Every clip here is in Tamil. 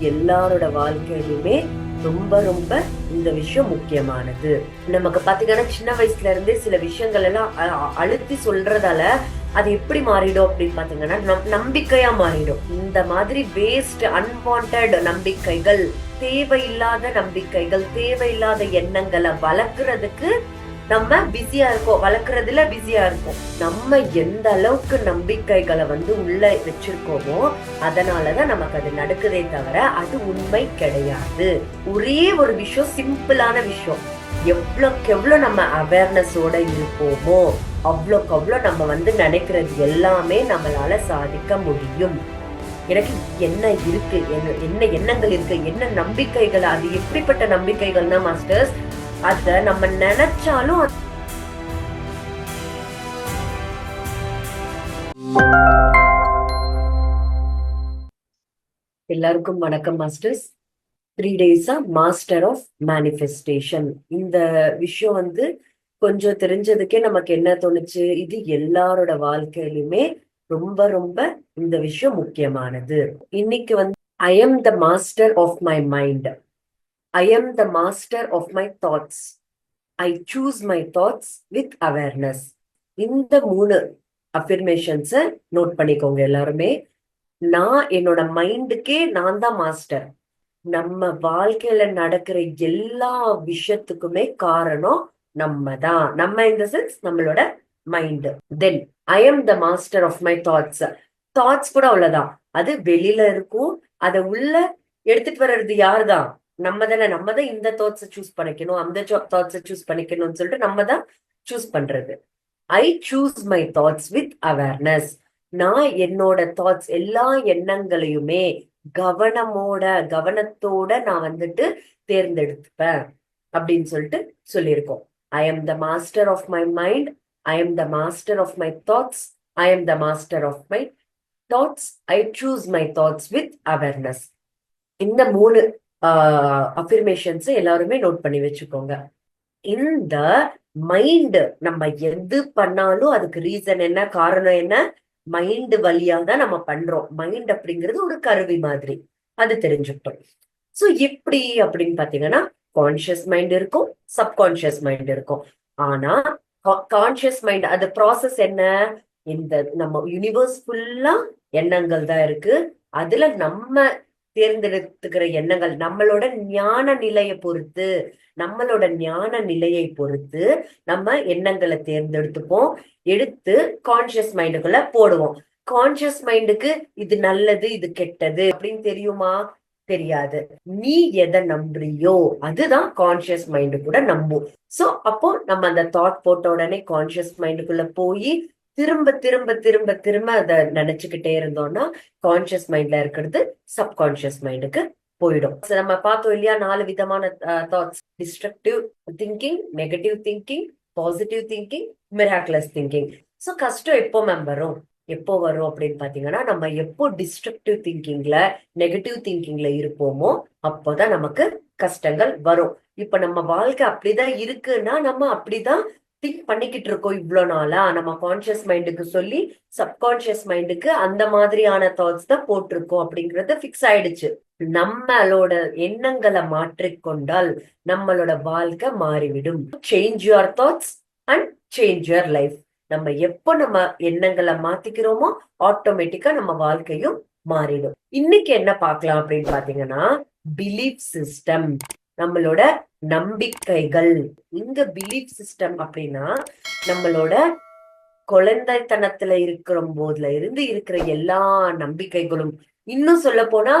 எல்லாரோட வாழ்க்கையிலுமே ரொம்ப ரொம்ப இந்த விஷயம் முக்கியமானது. நமக்கு பாத்தீங்கன்னா சின்ன வயசுல இருந்தே சில விஷயங்கள் எல்லாம் அ- அழுத்தி சொல்றதால அது எப்படி மாறிடும் அப்படின்னு பாத்தீங்கன்னா நம்- நம்பிக்கையா மாறிடும். இந்த மாதிரி வேஸ்ட் அன்வான்ட் நம்பிக்கைகள் தேவையில்லாத நம்பிக்கைகள் தேவையில்லாத எண்ணங்களை வளர்க்கறதுக்கு நம்ம பிஸியா இருக்கோம். வளர்க்குறதுல பிஸியா இருக்கோம். நம்ம எந்த அளவுக்கு நம்பிக்கைகளை வந்து உள்ள வச்சிருக்கோமோ அதனாலதான் நமக்கு அது நடக்குதே தவிர அது உண்மை கிடையாது. ஒரே ஒரு விஷயம் சிம்பிளான விஷயம். எவ்வளோக்கு எவ்வளோ நம்ம அவேர்னஸோட இருப்போமோ அவ்வளோக்கு அவ்வளோ நம்ம வந்து நினைக்கிறது எல்லாமே நம்மளால சாதிக்க முடியும். எனக்கு என்ன இருக்கு? என்ன என்ன எண்ணங்கள் இருக்கு? என்ன நம்பிக்கைகள்? அது எப்படிப்பட்ட நம்பிக்கைகள்னா மாஸ்டர்ஸ் அத நம்ம நினைச்சாலும் எல்லாருக்கும் வணக்கம் மாஸ்டர்ஸ். த்ரீ டேஸா மாஸ்டர் ஆஃப் மேனிஃபெஸ்டேஷன் இந்த விஷயம் வந்து கொஞ்சம் தெரிஞ்சதுக்கே நமக்கு என்ன தோணுச்சு? இது எல்லாரோட வாழ்க்கையிலுமே ரொம்ப ரொம்ப இந்த விஷயம் முக்கியமானது. இன்னைக்கு வந்து I am the master of my mind I am the master of my thoughts I choose my thoughts with awareness இந்த மூணு அஃபிர்மேஷன்ஸை நோட் பண்ணிக்கோங்க எல்லாருமே. நான் என்னோட மைண்டுக்கே நான் தான் மாஸ்டர் நம்ம வாழ்க்கையில நடக்கிற எல்லா விஷயத்துக்குமே காரணம் நம்ம தான். நம்ம இந்த சென்ஸ் நம்மளோட mind then I am the master of my thoughts thoughts கூட அவ்வளவுதான். அது வெளியில இருக்கும். அதை உள்ள எடுத்துட்டு வர்றது யார் தான் நம்ம தானே நம்ம தான் இந்த தாட்ஸை சூஸ் பண்ணிக்கணும் அந்த தாட்ஸை சூஸ் பண்ணிக்கணும்னு சொல்லிட்டு நம்ம தான் சூஸ் பண்றது. I choose my thoughts with awareness நான் என்னோட தாட்ஸ் எல்லா எண்ணங்களையுமே கவனமோட கவனத்தோட நான் வந்துட்டு தேர்ந்தெடுத்துப்பேன் அப்படின்னு சொல்லிட்டு சொல்லியிருக்கோம். I am the master of my mind I am the master of my thoughts I am the master of my thoughts I choose my thoughts with awareness இந்த மூணு அஃபிர்மேஷன்ஸ் எல்லாருமே நோட் பண்ணி வச்சுக்கோங்க. இந்த மைண்டு நம்ம எது பண்ணாலும் அதுக்கு ரீசன் என்ன காரணம் என்ன மைண்ட் வழியா தான் நம்ம பண்றோம். மைண்ட் அப்படிங்கிறது ஒரு கருவி மாதிரி. அது தெரிஞ்சுக்கிட்டோம். சோ எப்படி அப்படின்னு பாத்தீங்கன்னா கான்சியஸ் மைண்ட் இருக்கும் சப்கான்சியஸ் மைண்ட் இருக்கும். ஆனா கான்சியஸ் மைண்ட் அது ப்ராசஸ் என்ன? இந்த நம்ம யூனிவர்ஸ் ஃபுல்லா எண்ணங்கள் தான் இருக்கு. அதுல நம்ம தேர்ந்தெடுத்துக்கிற எண்ணங்கள் நம்மளோட ஞான நிலையை பொறுத்து நம்மளோட ஞான நிலையை பொறுத்து நம்ம எண்ணங்களை தேர்ந்தெடுத்துப்போம். எடுத்து கான்சியஸ் மைண்டுக்குள்ள போடுவோம். கான்சியஸ் மைண்டுக்கு இது நல்லது இது கெட்டது அப்படின்னு தெரியுமா? தெரியாது. நீ எதை நம்புறியோ அதுதான் கான்சியஸ் மைண்டு கூட நம்பும். சோ அப்போ நம்ம அந்த தாட் போட்ட உடனே கான்சியஸ் மைண்டுக்குள்ள போய் திரும்ப திரும்ப திரும்ப திரும்ப அதை நினைச்சுக்கிட்டே இருந்தோம்னா கான்சியஸ் மைண்ட்ல இருக்கிறது சப்கான்சியஸ் மைண்டுக்கு போயிடும். நம்ம பார்த்தோம் இல்லையா நாலு விதமான thoughts destructive thinking negative thinking positive thinking miraculous thinking so கஷ்டம் எப்போ மேம் வரும்? எப்போ வரும் அப்படின்னு பாத்தீங்கன்னா நம்ம எப்போ டிஸ்ட்ரக்டிவ் திங்கிங்ல நெகட்டிவ் திங்கிங்ல இருப்போமோ அப்போதான் நமக்கு கஷ்டங்கள் வரும். இப்ப நம்ம வாழ்க்கை அப்படிதான் இருக்குன்னா நம்ம அப்படிதான் திங்க் பண்ணிக்கிட்டு இருக்கோம் இவ்வளோ நாளா? நம்ம கான்சியஸ் மைண்டுக்கு சொல்லி சப்கான்சியஸ் மைண்டுக்கு அந்த மாதிரியான தாட்ஸ் தான் போட்டிருக்கோம் அப்படிங்கறது ஃபிக்ஸ் ஆயிடுச்சு. நம்மளோட எண்ணங்களை மாற்றிக்கொண்டால் நம்மளோட வாழ்க்கை மாறிவிடும். Change your thoughts and change your life நம்ம எப்போ நம்ம எண்ணங்களை மாத்திக்கிறோமோ ஆட்டோமேட்டிக்கா நம்ம வாழ்க்கையும் மாறிடும். இன்னைக்கு என்ன பார்க்கலாம் அப்படின்னு பாத்தீங்கன்னா பிலீஃப் சிஸ்டம் நம்மளோட நம்பிக்கைகள். இந்த பிலீஃப் சிஸ்டம் அப்படின்னா நம்மளோட குழந்தைத்தனத்துல இருக்கிற போதுல இருந்து இருக்கிற எல்லா நம்பிக்கைகளும். இன்னும் சொல்ல போனா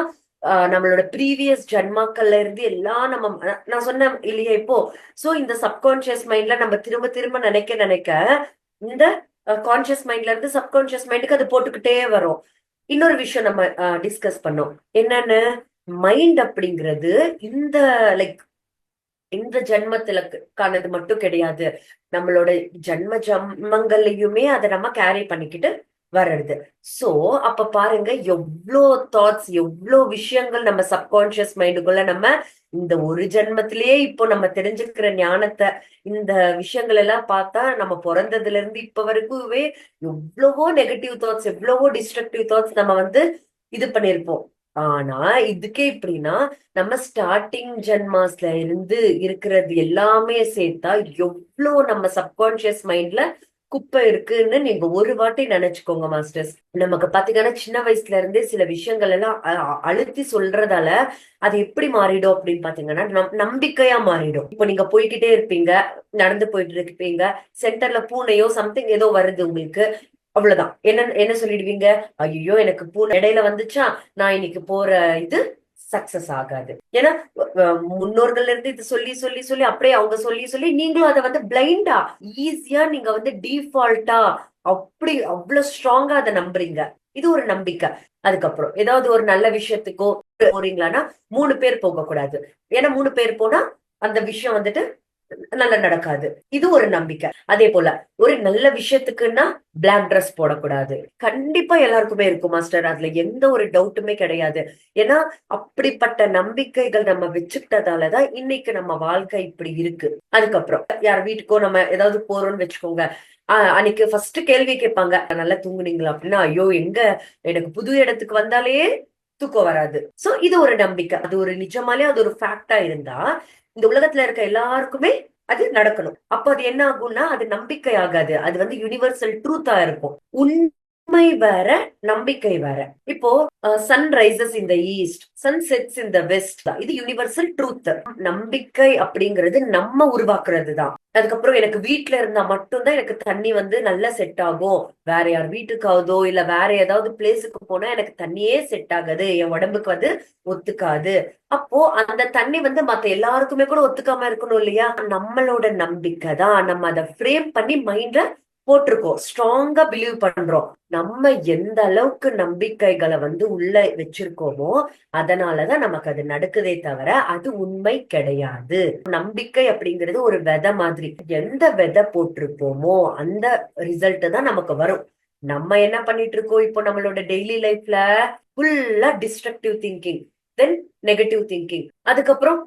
நம்மளோட ப்ரீவியஸ் ஜென்மாக்கள்ல இருந்து எல்லாம் நம்ம நான் நான் சொன்னேன் இல்லையா இப்போ? சோ இந்த சப்கான்சியஸ் மைண்ட்ல நம்ம திரும்ப திரும்ப நினைக்க நினைக்க இந்த கான்சியஸ் மைண்ட்ல இருந்து சப்கான்சியஸ் மைண்டுக்கு அது போட்டுக்கிட்டே வரும். இன்னொரு விஷயம் நம்ம டிஸ்கஸ் பண்ணோம். என்னன்னு? மைண்ட் அப்படிங்கிறது இந்த லைக் இந்த ஜென்மத்துலக்கானது மட்டும் கிடையாது. நம்மளோட ஜென்ம ஜன்மங்கள்லயுமே அதை நம்ம கேரி பண்ணிக்கிட்டு வர்றது. சோ அப்ப பாருங்க எவ்வளோ தாட்ஸ் எவ்வளோ விஷயங்கள் நம்ம சப்கான்சியஸ் மைண்டுக்குள்ள நம்ம இந்த ஒரு ஜென்மத்திலேயே இப்போ நம்ம தெரிஞ்சுக்கிற ஞானத்தை இந்த விஷயங்கள் எல்லாம் பார்த்தா நம்ம பிறந்ததுல இருந்து இப்ப வரைக்குமே எவ்வளவோ நெகட்டிவ் தாட்ஸ் எவ்வளவோ டிஸ்ட்ரக்டிவ் தாட்ஸ் நம்ம வந்து இது பண்ணியிருப்போம். ஆனா இதுக்கே இப்படின்னா நம்ம ஸ்டார்டிங் ஜென்மாஸ்ல இருந்து இருக்கிறது எல்லாமே சேர்த்தா எவ்வளோ நம்ம சப்கான்சியஸ் மைண்ட்ல குப்பை இருக்குன்னு நீங்க ஒரு வாட்டி நினைச்சுக்கோங்க மாஸ்டர்ஸ் நமக்கு பாத்தீங்கன்னா சின்ன வயசுல இருந்தே சில விஷயங்கள் எல்லாம் அழுத்தி சொல்றதால அது எப்படி மாறிடும் அப்படின்னு பாத்தீங்கன்னா நம் நம்பிக்கையா மாறிடும். இப்போ நீங்க போய்கிட்டே இருப்பீங்க நடந்து போயிட்டு இருப்பீங்க சென்டர்ல பூனையோ சம்திங் ஏதோ வருது உங்களுக்கு. அவ்வளவுதான். என்ன என்ன சொல்லிடுவீங்க? ஐயோ எனக்கு பூனை இடையில வந்துச்சா? நான் இன்னைக்கு போற இது சக்சஸ் ஆகாது. ஏன்னா முன்னோர்கள்ல இருந்து இது சொல்லி சொல்லி சொல்லி அப்படியே அவங்க சொல்லி சொல்லி நீங்களும் அதை வந்து பிளைண்டா ஈஸியா நீங்க வந்து டிஃபால்ட்டா அப்படி அவ்வளவு ஸ்ட்ராங்கா அதை நம்புறீங்க. இது ஒரு நம்பிக்கை. அதுக்கப்புறம் ஏதாவது ஒரு நல்ல விஷயத்துக்கோ போறீங்களான்னா மூணு பேர் போக கூடாது ஏன்னா மூணு பேர் போனா அந்த விஷயம் வந்துட்டு நல்லா நடக்காது. இது ஒரு நம்பிக்கை. அதே போல ஒரு நல்ல விஷயத்துக்குன்னா பிளாக் ட்ரெஸ் போடக்கூடாது. கண்டிப்பா எல்லாருக்குமே இருக்கும் மாஸ்டர் அதுல எந்த ஒரு டவுட்டுமே கிடையாது. ஏன்னா அப்படிப்பட்ட நம்பிக்கைகள் நம்ம வச்சுக்கிட்டதாலதான் இன்னைக்கு நம்ம வாழ்க்கை இப்படி இருக்கு. அதுக்கப்புறம் யார் வீட்டுக்கோ நம்ம ஏதாவது போறோம்னு வச்சுக்கோங்க. ஆஹ் அன்னைக்கு ஃபர்ஸ்ட் கேள்வி கேட்பாங்க நல்லா தூங்குனீங்களா? அப்படின்னா ஐயோ எங்க? எனக்கு புது இடத்துக்கு வந்தாலே தூக்கம் வராது. சோ இது ஒரு நம்பிக்கை. அது ஒரு நிஜமாலே அது ஒரு ஃபேக்டா இருந்தா இந்த உலகத்துல இருக்க எல்லாருக்குமே அது நடக்கணும். அப்ப அது என்ன ஆகும்னா அது நம்பிக்கை ஆகாது அது வந்து யூனிவர்சல் ட்ரூத்தா இருக்கும். உண்மை வேற நம்பிக்கை வேற. இப்போ சன் ரைசஸ் இந்த east sun sets in west இது யூனிவர்சல் ட்ரூத் நம்பிக்கை அப்படிங்கிறது நம்ம உருவாக்குறது தான். அதுக்கப்புறம் எனக்கு வீட்டுல இருந்தா மட்டும்தான் எனக்கு தண்ணி வந்து நல்லா செட் ஆகும். வேற யார் வீட்டுக்காவதோ இல்ல வேற ஏதாவது பிளேஸுக்கு போனா எனக்கு தண்ணியே செட் ஆகாது. என் உடம்புக்கு வந்து ஒத்துக்காது. அப்போ அந்த தண்ணி வந்து மத்த எல்லாருக்குமே கூட ஒத்துக்காம இருக்கணும் இல்லையா? நம்மளோட நம்பிக்கை தான். நம்ம அதை ஃப்ரேம் பண்ணி மைண்ட்ல போட்டிருக்கோம். ஸ்ட்ராங்கா பிலீவ் பண்றோம். நம்ம எந்த அளவுக்கு நம்பிக்கைகளை வந்து உள்ள வச்சிருக்கோமோ அதனாலதான் நமக்கு அது நடக்குதே தவிர அது உண்மை கிடையாது. நம்பிக்கை அப்படிங்கிறது ஒரு விதை மாதிரி. எந்த விதை போட்டிருப்போமோ அந்த ரிசல்ட் தான் நமக்கு வரும். நம்ம என்ன பண்ணிட்டு இருக்கோம் இப்போ நம்மளோட டெய்லி லைஃப்ல ஃபுல்லா destructive thinking then negative thinking அதுக்கப்புறம்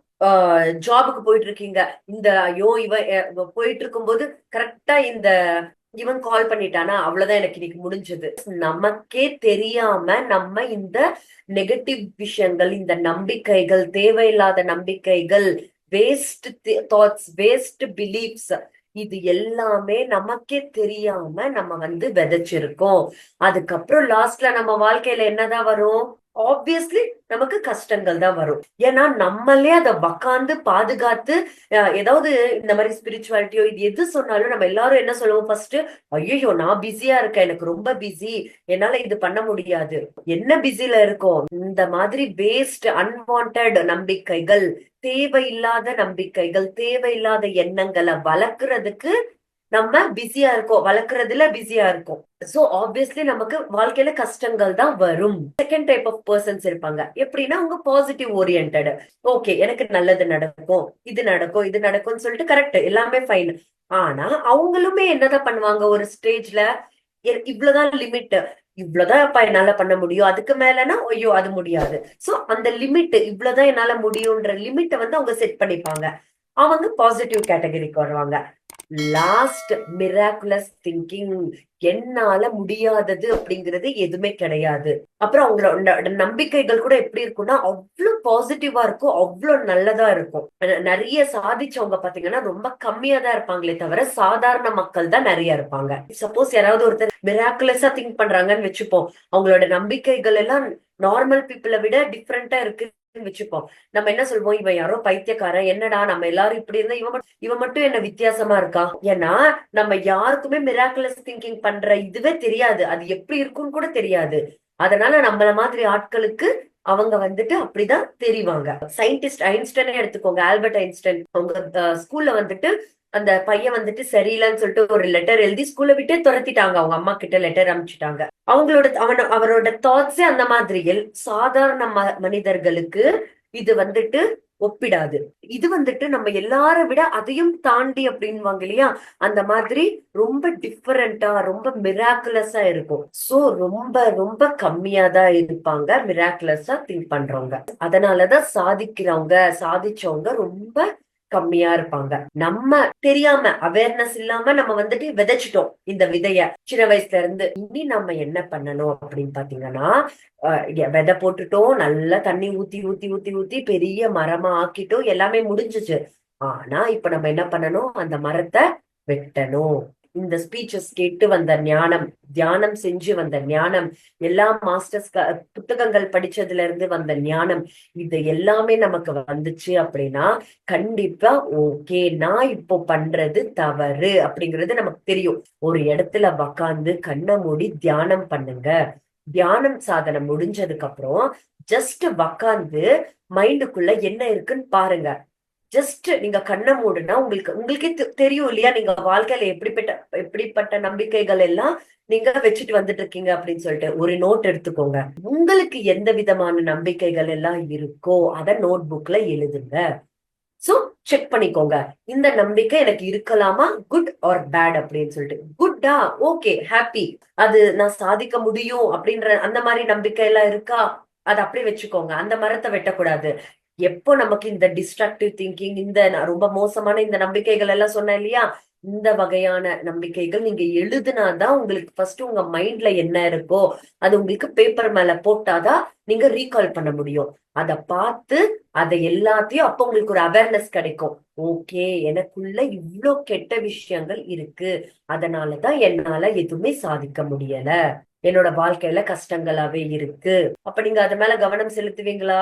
ஜாபுக்கு போயிட்டு இருக்கீங்க இந்த ஐயோ இவ போயிட்டு இருக்கும்போது கரெக்டா இந்த இவன் கால் பண்ணிட்டானா? அவ்வளவுதான் எனக்கு இன்னைக்கு முடிஞ்சது. நமக்கே தெரியாம நம்ம இந்த நெகட்டிவ் விஷயங்கள் இந்த நம்பிக்கைகள் தேவையில்லாத நம்பிக்கைகள் வேஸ்ட் தாட்ஸ் வேஸ்ட் பிலீஃப்ஸ் இது எல்லாமே நமக்கே தெரியாம நம்ம வந்து விதைச்சிருக்கோம். அதுக்கப்புறம் லாஸ்ட்ல நம்ம வாழ்க்கையில என்னதான் வரும்? ஆப்வியஸ்லி நமக்கு கஷ்டங்கள் தான் வரும். ஏன்னா நம்மளே அதை உக்காந்து பாதுகாத்து ஏதாவது இந்த மாதிரி ஸ்பிரிச்சுவாலிட்டியோ இது எது சொன்னாலும் நம்ம எல்லாரும் என்ன சொல்லுவோம் ஃபர்ஸ்ட் ஐயோ நான் பிஸியா இருக்கேன். எனக்கு ரொம்ப பிஸி என்னால இது பண்ண முடியாது. என்ன பிஸில இருக்கோம்? இந்த மாதிரி வேஸ்ட் அன்வான்ட் நம்பிக்கைகள் தேவையில்லாத நம்பிக்கைகள் தேவையில்லாத எண்ணங்களை வளர்க்கறதுக்கு நம்ம பிஸியா இருக்கோம் வளர்க்கறதுல பிஸியா இருக்கும். சோ ஆப்வியஸ்லி நமக்கு வாழ்க்கையில கஷ்டங்கள் தான் வரும். செகண்ட் டைப் ஆஃப் பர்சன்ஸ் இருப்பாங்க. எப்படின்னா அவங்க பாசிட்டிவ் ஓரியன்ட் ஓகே எனக்கு நல்லது நடக்கும் இது நடக்கும் இது நடக்கும்னு சொல்லிட்டு கரெக்ட் எல்லாமே ஃபைன் ஆனா அவங்களுமே என்னதான் பண்ணுவாங்க? ஒரு ஸ்டேஜ்ல இவ்வளவுதான் லிமிட் இவ்வளவுதான் அப்பா என்னால பண்ண முடியும். அதுக்கு மேலனா ஐயோ அது முடியாது. சோ அந்த லிமிட் இவ்வளவுதான் என்னால முடியும்ன்ற லிமிட்டை வந்து அவங்க செட் பண்ணிப்பாங்க. அவங்க பாசிட்டிவ் கேட்டகரிக்கு வருவாங்க. லாஸ்ட் மிராக்குலஸ் திங்கிங் என்னால முடியாதது அப்படிங்கிறது எதுவுமே கிடையாது. அப்புறம் அவங்களோட நம்பிக்கைகள் கூட எப்படி இருக்கும்னா அவ்வளவு பாசிட்டிவா இருக்கும் அவ்வளவு நல்லதா இருக்கும். நிறைய சாதிச்சவங்க பாத்தீங்கன்னா ரொம்ப கம்மியா தான் இருப்பாங்களே தவிர சாதாரண மக்கள் தான் நிறைய இருப்பாங்க. சப்போஸ் யாராவது ஒருத்தர் மிராக்குலஸா திங்க் பண்றாங்கன்னு வச்சுப்போம். அவங்களோட நம்பிக்கைகள் எல்லாம் நார்மல் பீப்புளை விட டிஃப்ரெண்டா இருக்கு. வச்சுப்போம். நம்ம என்ன சொல்வோம்? இவன் யாரோ பைத்தியக்காரன். என்னடா நம்ம எல்லாரும் இப்படி இருந்தா இவன் இவன் மட்டும் என்ன வித்தியாசமா இருக்கா? ஏன்னா நம்ம யாருக்குமே மிராக்குலஸ் திங்கிங் பண்ற இதுவே தெரியாது. அது எப்படி இருக்கும்னு கூட தெரியாது. அதனால நம்மள மாதிரி ஆட்களுக்கு அவங்க வந்துட்டு அப்படிதான் தெரிவாங்க. சயின்டிஸ்ட் ஐன்ஸ்டைனே எடுத்துக்கோங்க. Albert Einstein. அவங்க ஸ்கூல்ல வந்துட்டு அந்த பையன் வந்துட்டு சரியில்லைன்னு சொல்லிட்டு ஒரு லெட்டர் எழுதி ஸ்கூல்ல விட்டே துரத்திட்டாங்க. அவங்க அம்மா கிட்ட லெட்டர் அனுப்பிச்சிட்டாங்க. அவங்களோட அவன் அவரோட தாட்ஸே அந்த மாதிரியில் சாதாரண மனிதர்களுக்கு இது வந்துட்டு ஒப்பிடாது. இது வந்துட்டு நம்ம எல்லார விட அதையும் தாண்டி அப்படின்வாங்க இல்லையா? அந்த மாதிரி ரொம்ப டிஃபரெண்டா ரொம்ப மிராக்குலஸா இருக்கும். சோ ரொம்ப ரொம்ப கம்மியா தான் இருப்பாங்க. மிராக்குலஸா திங்க் பண்றவங்க. அதனாலதான் சாதிக்கிறவங்க சாதிச்சவங்க ரொம்ப கம்மியா இருப்பாங்க. நம்ம தெரியாம அவேர்னஸ் இல்லாம நம்ம வந்துட்டு விதைச்சிட்டோம் இந்த விதைய. சின்ன வயசுல இருந்து இனி நம்ம என்ன பண்ணணும் அப்படின்னு பாத்தீங்கன்னா அஹ், விதை போட்டுட்டோம் நல்லா தண்ணி ஊத்தி ஊத்தி ஊத்தி ஊத்தி பெரிய மரமா ஆக்கிட்டோம் எல்லாமே முடிஞ்சுச்சு. ஆனா இப்ப நம்ம என்ன பண்ணணும்? அந்த மரத்தை வெட்டணும். இந்த ஸ்பீச்சஸ் கேட்டு வந்த ஞானம் தியானம் செஞ்சு வந்த ஞானம் எல்லா மாஸ்டர்ஸ் புத்தகங்கள் படிச்சதுல இருந்து வந்த ஞானம் இது எல்லாமே நமக்கு வந்துச்சு அப்படின்னா கண்டிப்பா ஓகே நான் இப்போ பண்றது தவறு அப்படிங்கிறது நமக்கு தெரியும். ஒரு இடத்துல உக்காந்து கண்ணை மூடி தியானம் பண்ணுங்க. தியானம் சாதனை முடிஞ்சதுக்கு அப்புறம் ஜஸ்ட் உக்காந்து மைண்டுக்குள்ள என்ன இருக்குன்னு பாருங்க. ஜஸ்ட் நீங்க கண்ணை மூடுனா உங்களுக்கு உங்களுக்கே தெரியும் இல்லையா? நீங்க வாழ்க்கையில எப்படிப்பட்ட எப்படிப்பட்ட நம்பிக்கைகள் எல்லாம் நீங்க வச்சுட்டு வந்துட்டு இருக்கீங்க அப்படின்னு சொல்லிட்டு. ஒரு நோட் எடுத்துக்கோங்க. உங்களுக்கு எந்த விதமான நம்பிக்கைகள் எல்லாம் இருக்கோ அத நோட் புக்ல எழுதுங்க. சோ செக் பண்ணிக்கோங்க. இந்த நம்பிக்கை எனக்கு இருக்கலாமா? குட் ஆர் பேட் அப்படின்னு சொல்லிட்டு. குட்டா ஓகே ஹாப்பி அது நான் சாதிக்க முடியும் அப்படின்ற அந்த மாதிரி நம்பிக்கை எல்லாம் இருக்கா? அதை அப்படியே வச்சுக்கோங்க. அந்த மரத்தை வெட்டக்கூடாது. எப்போ நமக்கு இந்த டிஸ்ட்ரக்டிவ் திங்கிங் இந்த ரொம்ப மோசமான இந்த நம்பிக்கைகள் எல்லாம் சொன்னேன் இல்லையா? இந்த வகையான நம்பிக்கைகள் நீங்க எழுதுனாதான் உங்களுக்கு ஃபர்ஸ்ட் உங்க மைண்ட்ல என்ன இருக்கோ அது உங்களுக்கு பேப்பர் மேல போட்டாதான் நீங்க ரீகால் பண்ண முடியும். அத பார்த்து அதை எல்லாத்தையும் அப்போ உங்களுக்கு ஒரு அவேர்னஸ் கிடைக்கும். ஓகே எனக்குள்ள இவ்வளோ கெட்ட விஷயங்கள் இருக்கு. அதனாலதான் என்னால எதுவுமே சாதிக்க முடியல. என்னோட வாழ்க்கையில கஷ்டங்களாவே இருக்கு. அப்ப நீங்க அது மேல கவனம் செலுத்துவீங்களா?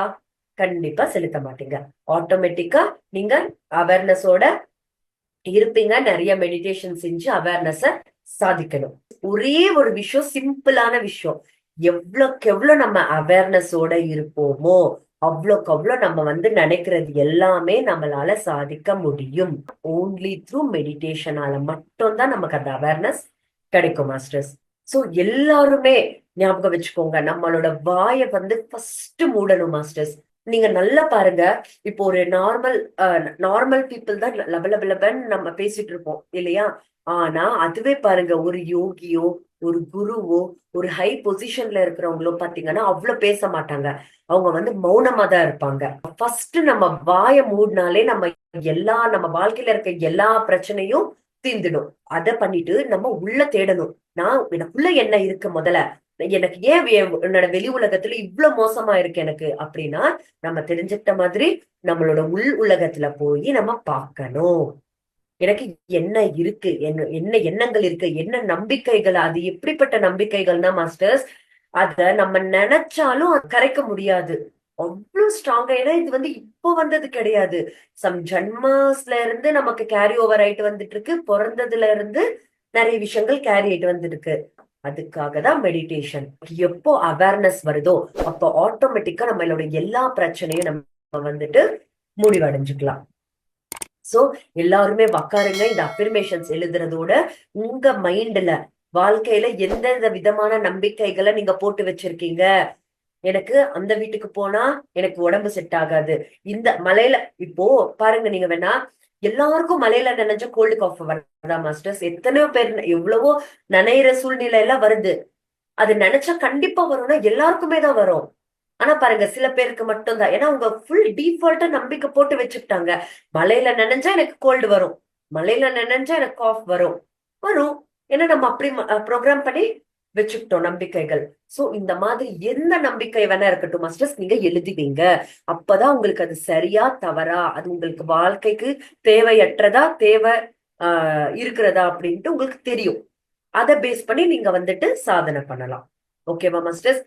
கண்டிப்பா செலுத்த மாட்டீங்க. ஆட்டோமேட்டிக்கா நீங்க அவேர்னஸோட இருப்பீங்க. நிறைய மெடிடேஷன் செஞ்சு அவேர்னஸ சாதிக்கணும். ஒரே ஒரு விஷயம் சிம்பிளான விஷயம். எவ்வளோக்கு எவ்வளவு நம்ம அவேர்னஸோட இருப்போமோ அவ்வளோக்கு அவ்வளோ நம்ம வந்து நினைக்கிறது எல்லாமே நம்மளால சாதிக்க முடியும். ஓன்லி த்ரூ மெடிடேஷனால மட்டும்தான் நமக்கு அந்த அவேர்னஸ் கிடைக்கும் மாஸ்டர்ஸ் சோ எல்லாருமே ஞாபகம் வச்சுக்கோங்க. நம்மளோட வாயை வந்து ஃபர்ஸ்ட் மூடணும் மாஸ்டர்ஸ் நீங்க நல்லா பாருங்க. இப்போ ஒரு நார்மல் நார்மல் பீப்புள் தான் லப லப லபன்னு நம்ம பேசிட்டு இருப்போம் இல்லையா? ஆனா அதுவே பாருங்க ஒரு யோகியோ ஒரு குருவோ ஒரு ஹை பொசிஷன்ல இருக்கிறவங்களோ பாத்தீங்கன்னா அவ்வளவு பேச மாட்டாங்க. அவங்க வந்து மௌனமா தான் இருப்பாங்க. ஃபர்ஸ்ட் நம்ம வாயை மூடினாலே நம்ம எல்லா நம்ம வாழ்க்கையில இருக்க எல்லா பிரச்சனையும் தீர்ந்துடும். அத பண்ணிட்டு நம்ம உள்ள தேடணும். நான் எனக்குள்ள என்ன இருக்கு முதல்ல? எனக்கு ஏன் என்னோட வெளி உலகத்துல இவ்வளவு மோசமா இருக்கு எனக்கு அப்படின்னா நம்ம தெரிஞ்சுக்கிட்ட மாதிரி நம்மளோட உள் உலகத்துல போய் நம்ம பார்க்கணும். எனக்கு என்ன இருக்கு? என்ன என்ன எண்ணங்கள் இருக்கு? என்ன நம்பிக்கைகள்? அது எப்படிப்பட்ட நம்பிக்கைகள்னா மாஸ்டர்ஸ் அத நம்ம நினைச்சாலும் கரைக்க முடியாது. அவ்வளவு ஸ்ட்ராங்கா ஏன்னா இது வந்து இப்போ வந்தது கிடையாது. சம் ஜன்மாஸ்ல இருந்து நமக்கு கேரி ஓவர் ஆயிட்டு வந்துட்டு இருக்கு. பிறந்ததுல இருந்து நிறைய விஷயங்கள் கேரி ஆயிட்டு வந்துட்டு இருக்கு. அதுக்காக தான் மெடிடேஷன் எப்போ அவேர்னஸ் வருதோ அப்போ ஆட்டோமேட்டிக்கா நம்மளோட எல்லா பிரச்சனையும் நம்ம வந்துட்டு முடிவடைஞ்சுக்கலாம். சோ எல்லாருமே உக்காருங்க இந்த அஃபர்மேஷன்ஸ் எழுதுறதோட உங்க மைண்ட்ல வாழ்க்கையில எந்தெந்த விதமான நம்பிக்கைகளை நீங்க போட்டு வச்சிருக்கீங்க? எனக்கு அந்த வீட்டுக்கு போனா எனக்கு உடம்பு செட் ஆகாது. இந்த மலையில இப்போ பாருங்க நீங்க வேணா எல்லாருக்கும் மலையில நினைச்ச கோல்டு காஃப் வருதா மாஸ்டர்ஸ் எத்தனையோ பேர் எவ்வளவோ நினைற சூழ்நிலை எல்லாம் வருது. அது நினைச்சா கண்டிப்பா வரும்னா எல்லாருக்குமே தான் வரும். ஆனா பாருங்க சில பேருக்கு மட்டும்தான். ஏன்னா அவங்க ஃபுல் டிஃபால்ட்டா நம்பிக்கை போட்டு வச்சுக்கிட்டாங்க. மலையில நினைஞ்சா எனக்கு கோல்டு வரும். மலையில நினைஞ்சா எனக்கு காஃப் வரும். வரும். ஏன்னா நம்ம அப்படி ப்ரோக்ராம் பண்ணி வச்சுக்கிட்டோம் நம்பிக்கைகள். சோ இந்த மாதிரி எந்த நம்பிக்கை வேணா இருக்கட்டும் மாஸ்டர்ஸ் நீங்க எழுதிவீங்க. அப்பதான் உங்களுக்கு அது சரியா தவறா அது உங்களுக்கு வாழ்க்கைக்கு தேவையற்றதா தேவை ஆஹ் இருக்கிறதா அப்படின்ட்டு உங்களுக்கு தெரியும். அதை பேஸ் பண்ணி நீங்க வந்துட்டு சாதனை பண்ணலாம். ஓகேவா மாஸ்டர்ஸ்